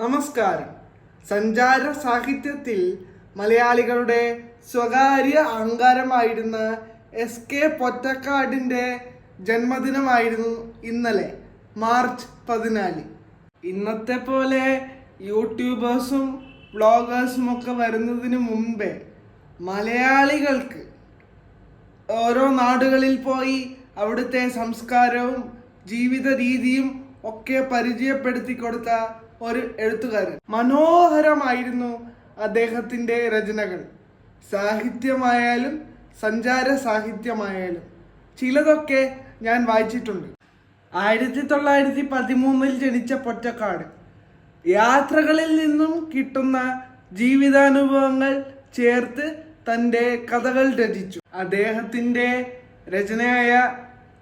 നമസ്കാരം. സഞ്ചാര സാഹിത്യത്തിൽ മലയാളികളുടെ സ്വകാര്യ അഹങ്കാരമായിരുന്ന എസ് കെ പൊറ്റക്കാടിന്റെ ജന്മദിനമായിരുന്നു ഇന്നലെ മാർച്ച് പതിനാല്. ഇന്നത്തെ പോലെ യൂട്യൂബേഴ്സും വ്ളോഗേഴ്സും ഒക്കെ വരുന്നതിന് മുമ്പേ മലയാളികൾക്ക് ഓരോ നാടുകളിൽ പോയി അവിടുത്തെ സംസ്കാരവും ജീവിത രീതിയും ഒക്കെ പരിചയപ്പെടുത്തി കൊടുത്ത ഒരു എഴുത്തുകാരൻ. മനോഹരമായിരുന്നു അദ്ദേഹത്തിന്റെ രചനകൾ. സാഹിത്യമായാലും സഞ്ചാര സാഹിത്യമായാലും. ചിലതൊക്കെ ഞാൻ വായിച്ചിട്ടുണ്ട്. ആയിരത്തി തൊള്ളായിരത്തി പതിമൂന്നിൽ ജനിച്ച പൊറ്റക്കാട്. യാത്രകളിൽ നിന്നും കിട്ടുന്ന ജീവിതാനുഭവങ്ങൾ ചേർത്ത് തന്റെ കഥകൾ രചിച്ചു. അദ്ദേഹത്തിന്റെ രചനയായ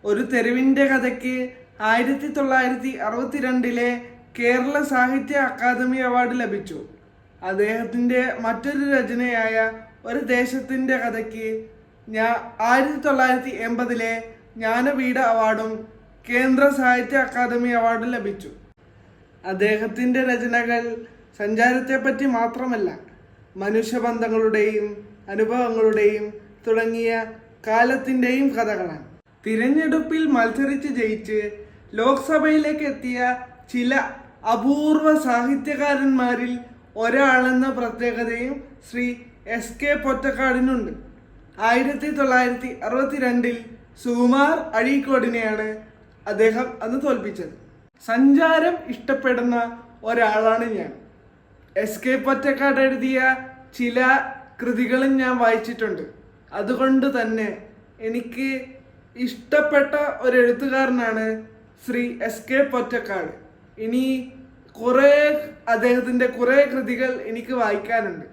ഒരു തെരുവിന്റെ കഥയ്ക്ക് ആയിരത്തി തൊള്ളായിരത്തി അറുപത്തിരണ്ടിലെ കേരള സാഹിത്യ അക്കാദമി അവാർഡ് ലഭിച്ചു. അദ്ദേഹത്തിന്റെ മറ്റൊരു രചനയായ ഒരു ദേശത്തിന്റെ കഥയ്ക്ക് ഞാ ആയിരത്തി തൊള്ളായിരത്തി എൺപതിലെ ജ്ഞാനപീഠ അവാർഡും കേന്ദ്ര സാഹിത്യ അക്കാദമി അവാർഡും ലഭിച്ചു. അദ്ദേഹത്തിന്റെ രചനകൾ സഞ്ചാരത്തെപ്പറ്റി മാത്രമല്ല മനുഷ്യബന്ധങ്ങളുടെയും അനുഭവങ്ങളുടെയും തുടങ്ങിയ കാലത്തിന്റെയും കഥകളാണ്. തിരഞ്ഞെടുപ്പിൽ മത്സരിച്ച് ജയിച്ച് ലോക്സഭയിലേക്ക് എത്തിയ ചില അപൂർവ സാഹിത്യകാരന്മാരിൽ ഒരാളെന്ന പ്രത്യേകതയും ശ്രീ എസ് കെ പൊറ്റക്കാടിനുണ്ട്. ആയിരത്തി തൊള്ളായിരത്തി അറുപത്തിരണ്ടിൽ സുകുമാർ അഴീക്കോടിനെയാണ് അദ്ദേഹം അന്ന് തോൽപ്പിച്ചത്. സഞ്ചാരം ഇഷ്ടപ്പെടുന്ന ഒരാളാണ് ഞാൻ. എസ് കെ പൊറ്റക്കാട് എഴുതിയ ചില കൃതികളും ഞാൻ വായിച്ചിട്ടുണ്ട്. അതുകൊണ്ട് തന്നെ എനിക്ക് ഇഷ്ടപ്പെട്ട ഒരു എഴുത്തുകാരനാണ് ശ്രീ എസ് കെ പൊറ്റക്കാട്. ഇനി കുറേ അദ്ദേഹത്തിന്റെ കുറേ കൃതികൾ എനിക്ക് വായിക്കാനുണ്ട്.